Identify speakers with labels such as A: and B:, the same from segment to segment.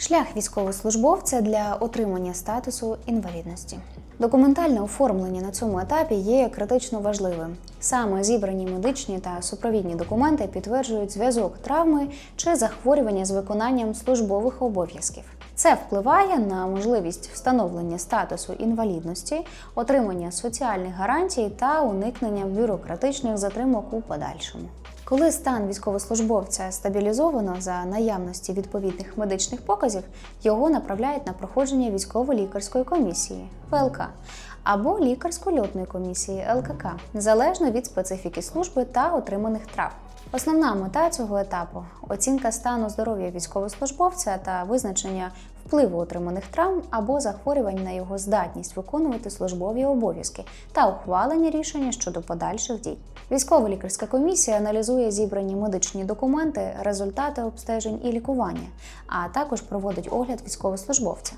A: Шлях військовослужбовця для отримання статусу інвалідності. Документальне оформлення на цьому етапі є критично важливим. Саме зібрані медичні та супровідні документи підтверджують зв'язок травми чи захворювання з виконанням службових обов'язків. Це впливає на можливість встановлення статусу інвалідності, отримання соціальних гарантій та уникнення бюрократичних затримок у подальшому. Коли стан військовослужбовця стабілізовано за наявності відповідних медичних показів, його направляють на проходження військово-лікарської комісії ВЛК або лікарсько-льотної комісії ЛКК, залежно від специфіки служби та отриманих трав. Основна мета цього етапу оцінка стану здоров'я військовослужбовця та визначення впливу отриманих травм або захворювань на його здатність виконувати службові обов'язки та ухвалення рішення щодо подальших дій. Військово-лікарська комісія аналізує зібрані медичні документи, результати обстежень і лікування, а також проводить огляд військовослужбовця.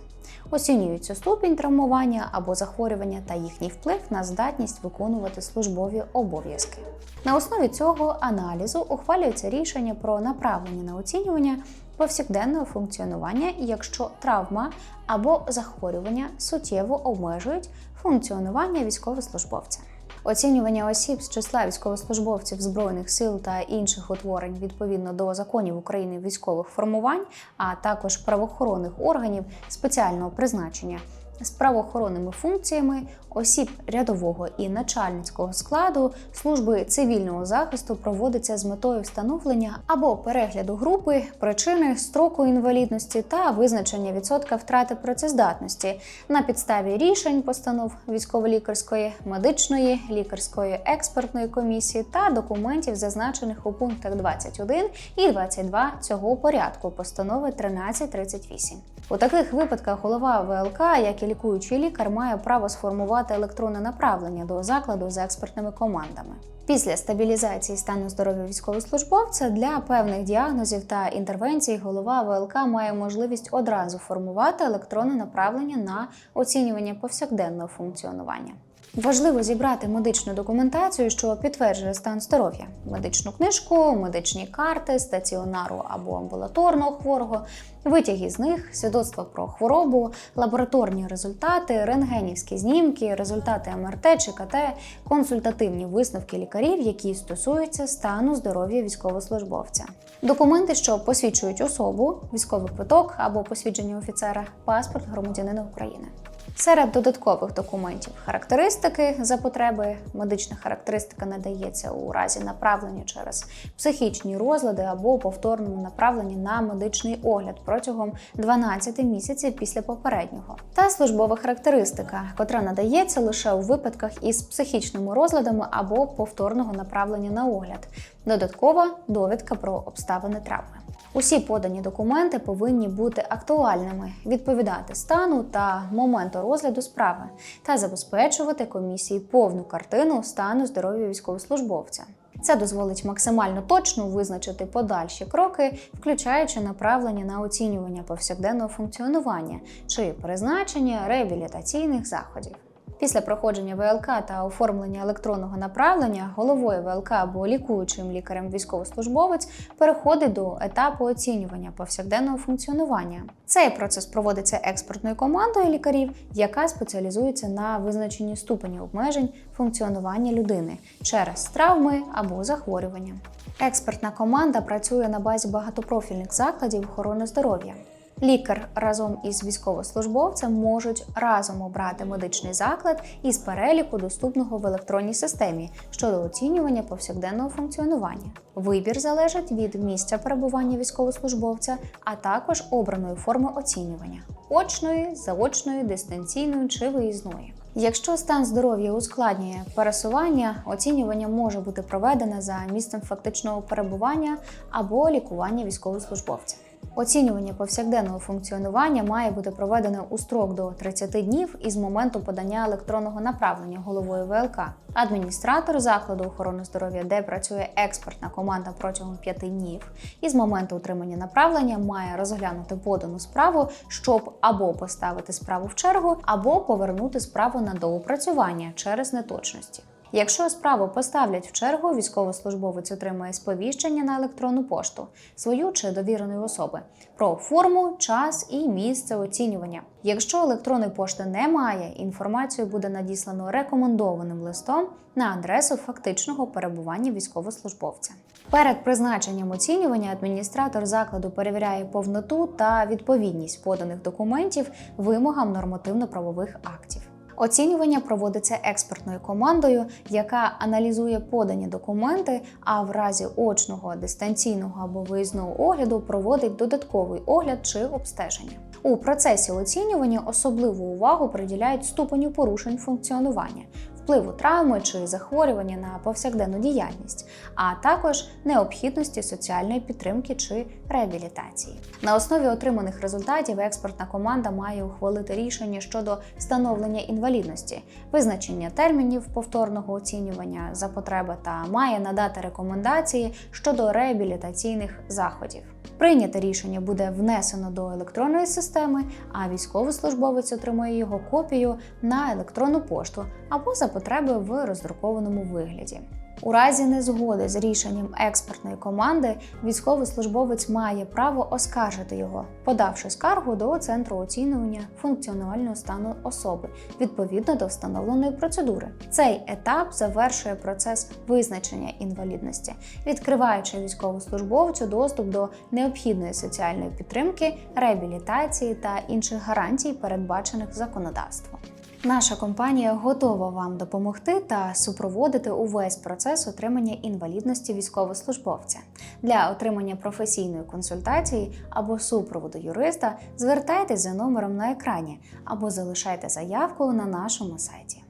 A: Оцінюється ступінь травмування або захворювання та їхній вплив на здатність виконувати службові обов'язки. На основі цього аналізу ухвалюється рішення про направлення на оцінювання повсякденного функціонування, якщо травма або захворювання суттєво обмежують функціонування військовослужбовця. Оцінювання осіб з числа військовослужбовців збройних сил та інших утворень відповідно до законів України військових формувань, а також правоохоронних органів спеціального призначення. З правоохоронними функціями осіб рядового і начальницького складу служби цивільного захисту проводиться з метою встановлення або перегляду групи, причини строку інвалідності та визначення відсотка втрати працездатності на підставі рішень постанов військово-лікарської, медичної, лікарської експертної комісії та документів, зазначених у пунктах 21 і 22 цього порядку постанови 1338. У таких випадках голова ВЛК, як і лікуючий лікар, має право сформувати електронне направлення до закладу за експертними командами. Після стабілізації стану здоров'я військовослужбовця для певних діагнозів та інтервенцій голова ВЛК має можливість одразу формувати електронне направлення на оцінювання повсякденного функціонування. Важливо зібрати медичну документацію, що підтверджує стан здоров'я: медичну книжку, медичні карти, стаціонару або амбулаторного хворого, витяги з них, свідоцтва про хворобу, лабораторні результати, рентгенівські знімки, результати МРТ чи КТ, консультативні висновки лікарів, які стосуються стану здоров'я військовослужбовця. Документи, що посвідчують особу, військовий квиток або посвідчення офіцера, паспорт громадянина України. Серед додаткових документів характеристики за потреби. Медична характеристика надається у разі направлення через психічні розлади або повторному направленні на медичний огляд протягом 12 місяців після попереднього. Та службова характеристика, котра надається лише у випадках із психічними розладами або повторного направлення на огляд. Додаткова довідка про обставини травми. Усі подані документи повинні бути актуальними, відповідати стану та моменту розгляду справи та забезпечувати комісії повну картину стану здоров'я військовослужбовця. Це дозволить максимально точно визначити подальші кроки, включаючи направлення на оцінювання повсякденного функціонування чи призначення реабілітаційних заходів. Після проходження ВЛК та оформлення електронного направлення головою ВЛК або лікуючим лікарем військовослужбовець переходить до етапу оцінювання повсякденного функціонування. Цей процес проводиться експертною командою лікарів, яка спеціалізується на визначенні ступені обмежень функціонування людини через травми або захворювання. Експертна команда працює на базі багатопрофільних закладів охорони здоров'я. Лікар разом із військовослужбовцем можуть разом обрати медичний заклад із переліку доступного в електронній системі щодо оцінювання повсякденного функціонування. Вибір залежить від місця перебування військовослужбовця, а також обраної форми оцінювання очної, заочної, дистанційної чи виїзної. Якщо стан здоров'я ускладнює пересування, оцінювання може бути проведене за місцем фактичного перебування або лікування військовослужбовця. Оцінювання повсякденного функціонування має бути проведене у строк до 30 днів із моменту подання електронного направлення головою ВЛК. Адміністратор закладу охорони здоров'я, де працює експертна команда протягом 5 днів, із моменту отримання направлення має розглянути подану справу, щоб або поставити справу в чергу, або повернути справу на доопрацювання через неточності. Якщо справу поставлять в чергу, військовослужбовець отримає сповіщення на електронну пошту свою чи довіреної особи про форму, час і місце оцінювання. Якщо електронної пошти немає, інформацію буде надіслано рекомендованим листом на адресу фактичного перебування військовослужбовця. Перед призначенням оцінювання адміністратор закладу перевіряє повноту та відповідність поданих документів вимогам нормативно-правових актів. Оцінювання проводиться експертною командою, яка аналізує подані документи, а в разі очного, дистанційного або виїзного огляду проводить додатковий огляд чи обстеження. У процесі оцінювання особливу увагу приділяють ступеню порушень функціонування, впливу травми чи захворювання на повсякденну діяльність, а також необхідності соціальної підтримки чи реабілітації. На основі отриманих результатів експертна команда має ухвалити рішення щодо встановлення інвалідності, визначення термінів повторного оцінювання за потреби та має надати рекомендації щодо реабілітаційних заходів. Прийняте рішення буде внесено до електронної системи, а військовослужбовець отримує його копію на електронну пошту або за потреби в роздрукованому вигляді. У разі незгоди з рішенням експертної команди військовослужбовець має право оскаржити його, подавши скаргу до центру оцінювання функціонального стану особи відповідно до встановленої процедури. Цей етап завершує процес визначення інвалідності, відкриваючи військовослужбовцю доступ до необхідної соціальної підтримки, реабілітації та інших гарантій, передбачених законодавством. Наша компанія готова вам допомогти та супроводити увесь процес отримання інвалідності військовослужбовця. Для отримання професійної консультації або супроводу юриста звертайтесь за номером на екрані або залишайте заявку на нашому сайті.